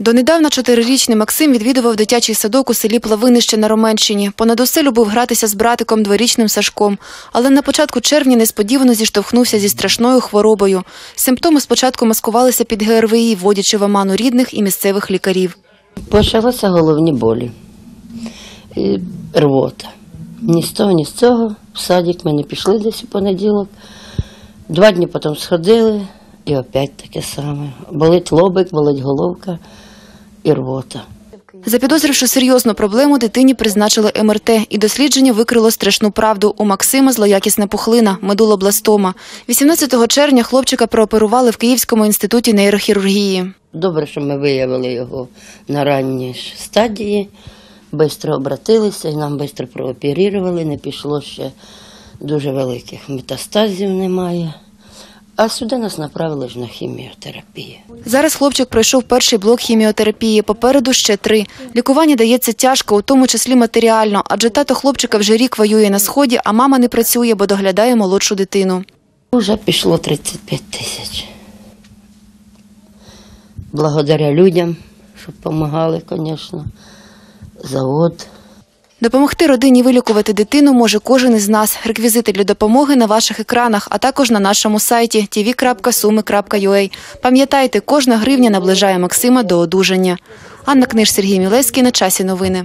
Донедавна чотирирічний Максим відвідував дитячий садок у селі Плавинище на Роменщині. Понад усе любив гратися з братиком дворічним Сашком. Але на початку червня несподівано зіштовхнувся зі страшною хворобою. Симптоми спочатку маскувалися під ГРВІ, вводячи в оману рідних і місцевих лікарів. Почалися головні болі, і рвота. Ні з того, ні з цього. В садик ми не пішли десь у понеділок. Два дні потім сходили, і опять таке саме. Болить лобик, болить головка і рвота. Запідозривши серйозну проблему, дитині призначили МРТ, і дослідження викрило страшну правду. У Максима злоякісна пухлина, медулобластома. 18 червня хлопчика прооперували в Київському інституті нейрохірургії. Добре, що ми виявили його на ранній стадії, швидко обратилися і нам швидко прооперували, не пішло ще дуже великих метастазів немає. А сюди нас направили ж на хіміотерапію. Зараз хлопчик пройшов перший блок хіміотерапії. Попереду ще три. Лікування дається тяжко, у тому числі матеріально, адже тато хлопчика вже рік воює на сході, а мама не працює, бо доглядає молодшу дитину. Уже пішло 35 тисяч. Благодаря людям, що допомагали, звісно. Завод. Допомогти родині вилікувати дитину може кожен із нас. Реквізити для допомоги на ваших екранах, а також на нашому сайті tv.sumi.ua. Пам'ятайте, кожна гривня наближає Максима до одужання. Анна Книж, Сергій Мілевський. На часі новини.